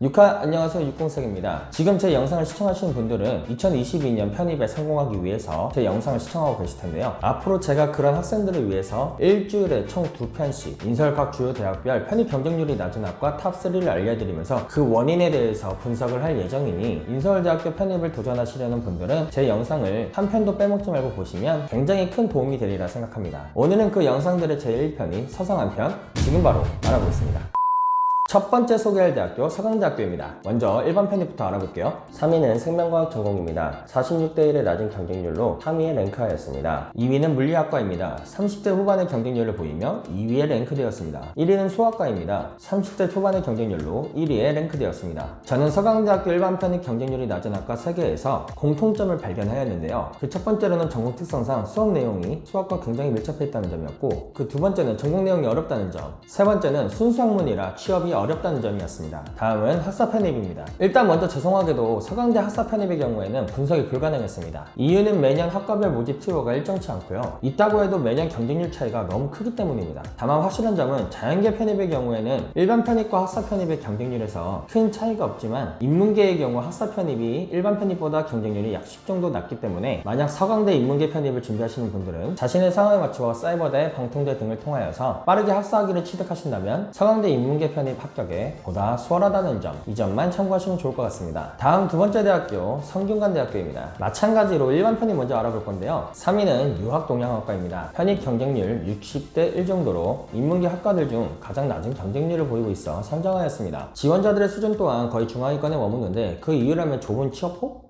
육하 안녕하세요 육공석입니다. 지금 제 영상을 시청하시는 분들은 2022년 편입에 성공하기 위해서 제 영상을 시청하고 계실 텐데요. 앞으로 제가 그런 학생들을 위해서 일주일에 총 두 편씩 인설 각 주요 대학별 편입 경쟁률이 낮은 학과 탑3를 알려드리면서 그 원인에 대해서 분석을 할 예정이니 인서울대학교 편입을 도전하시려는 분들은 제 영상을 한 편도 빼먹지 말고 보시면 굉장히 큰 도움이 되리라 생각합니다. 오늘은 그 영상들의 제1편인 서성 한편 지금 바로 알아보겠습니다. 첫 번째 소개할 대학교 서강대학교입니다. 먼저 일반 편입부터 알아볼게요. 3위는 생명과학 전공입니다. 46대 1의 낮은 경쟁률로 3위에 랭크하였습니다. 2위는 물리학과입니다. 30대 후반의 경쟁률을 보이며 2위에 랭크되었습니다. 1위는 수학과입니다. 30대 초반의 경쟁률로 1위에 랭크되었습니다. 저는 서강대학교 일반 편입 경쟁률이 낮은 학과 3개에서 공통점을 발견하였는데요. 그 첫 번째로는 전공 특성상 수업 내용이 수학과 굉장히 밀접해 있다는 점이었고 그 두 번째는 전공 내용이 어렵다는 점, 세 번째는 순수 학문이라 취업이 어렵다는 점이었습니다. 다음은 학사 편입입니다. 일단 먼저 죄송하게도 서강대 학사 편입의 경우에는 분석이 불가능했습니다. 이유는 매년 학과별 모집 티오가 일정치 않고요. 있다고 해도 매년 경쟁률 차이가 너무 크기 때문입니다. 다만 확실한 점은 자연계 편입의 경우에는 일반 편입과 학사 편입의 경쟁률에서 큰 차이가 없지만 인문계의 경우 학사 편입이 일반 편입보다 경쟁률이 약 10 정도 낮기 때문에 만약 서강대 인문계 편입을 준비하시는 분들은 자신의 상황에 맞추어 사이버대, 방통대 등을 통하여서 빠르게 학사학위를 취득하신다면 서강대 인문계 편입 합격에 보다 수월하다는 점, 이 점만 참고하시면 좋을 것 같습니다. 다음 두 번째 대학교 성균관대학교입니다. 마찬가지로 일반 편입 먼저 알아볼 건데요. 3위는 유학동양학과입니다. 편입 경쟁률 60대 1 정도로 인문계 학과들 중 가장 낮은 경쟁률을 보이고 있어 선정하였습니다. 지원자들의 수준 또한 거의 중하위권에 머무는데 그 이유라면 좁은 취업폭?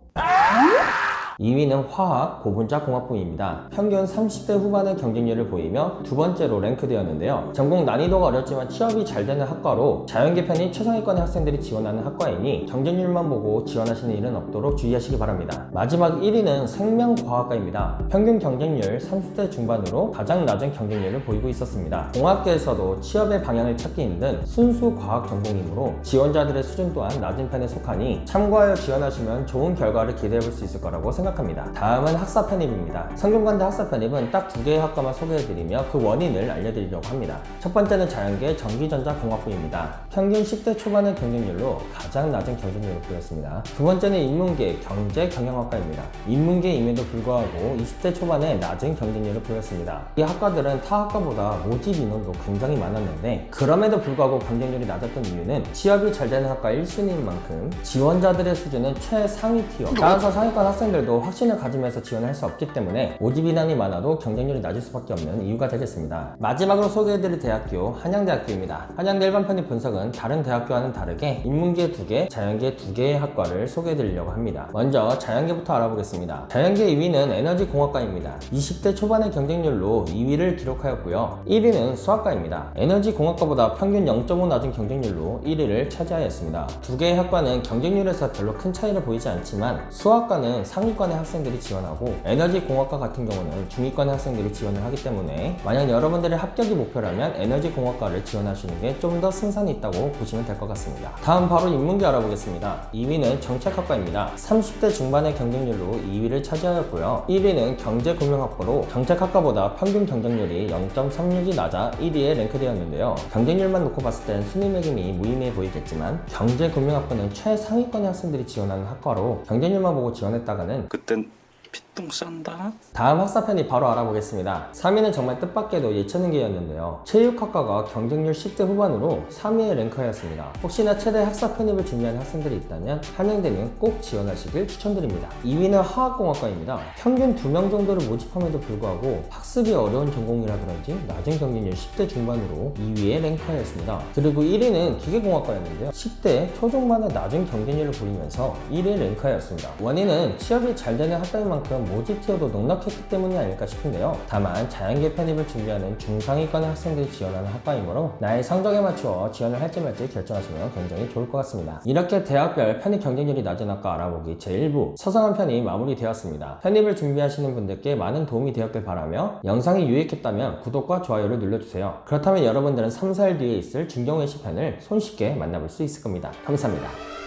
2위는 화학 고분자 공학부입니다. 평균 30대 후반의 경쟁률을 보이며 두 번째로 랭크되었는데요. 전공 난이도가 어렵지만 취업이 잘 되는 학과로 자연계 편입 최상위권의 학생들이 지원하는 학과이니 경쟁률만 보고 지원하시는 일은 없도록 주의하시기 바랍니다. 마지막 1위는 생명과학과입니다. 평균 경쟁률 30대 중반으로 가장 낮은 경쟁률을 보이고 있었습니다. 공학계에서도 취업의 방향을 찾기 힘든 순수 과학 전공이므로 지원자들의 수준 또한 낮은 편에 속하니 참고하여 지원하시면 좋은 결과를 기대해 볼 수 있을 거라고 생각합니다. 다음은 학사 편입입니다. 성균관대 학사 편입은 딱 두 개의 학과만 소개해드리며 그 원인을 알려드리려고 합니다. 첫 번째는 자연계 전기전자공학부입니다. 평균 10대 초반의 경쟁률로 가장 낮은 경쟁률을 보였습니다. 두 번째는 인문계 경제 경영학과입니다. 인문계임에도 불구하고 20대 초반에 낮은 경쟁률을 보였습니다. 이 학과들은 타 학과보다 모집 인원도 굉장히 많았는데 그럼에도 불구하고 경쟁률이 낮았던 이유는 취업이 잘 되는 학과 1순위인 만큼 지원자들의 수준은 최상위 티어 따라서 상위권 학생들도 확신을 가지면서 지원을 할수 없기 때문에 모집 인원이 많아도 경쟁률이 낮을 수밖에 없는 이유가 되겠습니다. 마지막으로 소개해드릴 대학교 한양대학교입니다. 한양대 일반 편입 분석은 다른 대학교와는 다르게 인문계 2개, 자연계 2개의 학과를 소개해드리려고 합니다. 먼저 자연계부터 알아보겠습니다. 자연계 2위는 에너지공학과입니다. 20대 초반의 경쟁률로 2위를 기록하였고요. 1위는 수학과입니다. 에너지공학과보다 평균 0.5 낮은 경쟁률로 1위를 차지하였습니다. 두 개의 학과는 경쟁률에서 별로 큰 차이를 보이지 않지만 수학과는 상위권 의 학생들이 지원하고 에너지 공학과 같은 경우는 중위권의 학생들이 지원을 하기 때문에 만약 여러분들의 합격이 목표라면 에너지 공학과를 지원하시는 게 좀 더 승산이 있다고 보시면 될 것 같습니다. 다음 바로 인문계 알아보겠습니다. 2위는 정책학과입니다. 30대 중반의 경쟁률로 2위를 차지하였고요. 1위는 경제금융학부로 정책학과보다 평균 경쟁률이 0.36이 낮아 1위에 랭크되었는데요. 경쟁률만 놓고 봤을 땐 순위 매김이 무의미해 보이겠지만 경제금융학부는 최상위권의 학생들이 지원하는 학과로 경쟁률만 보고 지원했다가는 그땐 피똥 싼다? 다음 학사 편이 바로 알아보겠습니다. 3위는 정말 뜻밖에도 예체능계였는데요. 체육학과가 경쟁률 10대 후반으로 3위에 랭크하였습니다. 혹시나 최대 학사 편입을 준비하는 학생들이 있다면 한양대는 꼭 지원하시길 추천드립니다. 2위는 화학공학과입니다. 평균 2명 정도를 모집함에도 불구하고 학습이 어려운 전공이라 그런지 낮은 경쟁률 10대 중반으로 2위에 랭크하였습니다. 그리고 1위는 기계공학과였는데요. 10대 초중반의 낮은 경쟁률을 보이면서 1위에 랭크하였습니다. 원인은 취업이 잘 되는 학과인 만큼 모집 티어도 농락했기 때문이 아닐까 싶은데요. 다만 자연계 편입을 준비하는 중상위권의 학생들이 지원하는 학과이므로 나의 성적에 맞추어 지원을 할지 말지 결정하시면 굉장히 좋을 것 같습니다. 이렇게 대학별 편입 경쟁률이 낮은 학과 알아보기 제1부 서성한 편입 마무리되었습니다. 편입을 준비하시는 분들께 많은 도움이 되었길 바라며 영상이 유익했다면 구독과 좋아요를 눌러주세요. 그렇다면 여러분들은 3, 4일 뒤에 있을 중경외시 편을 손쉽게 만나볼 수 있을 겁니다. 감사합니다.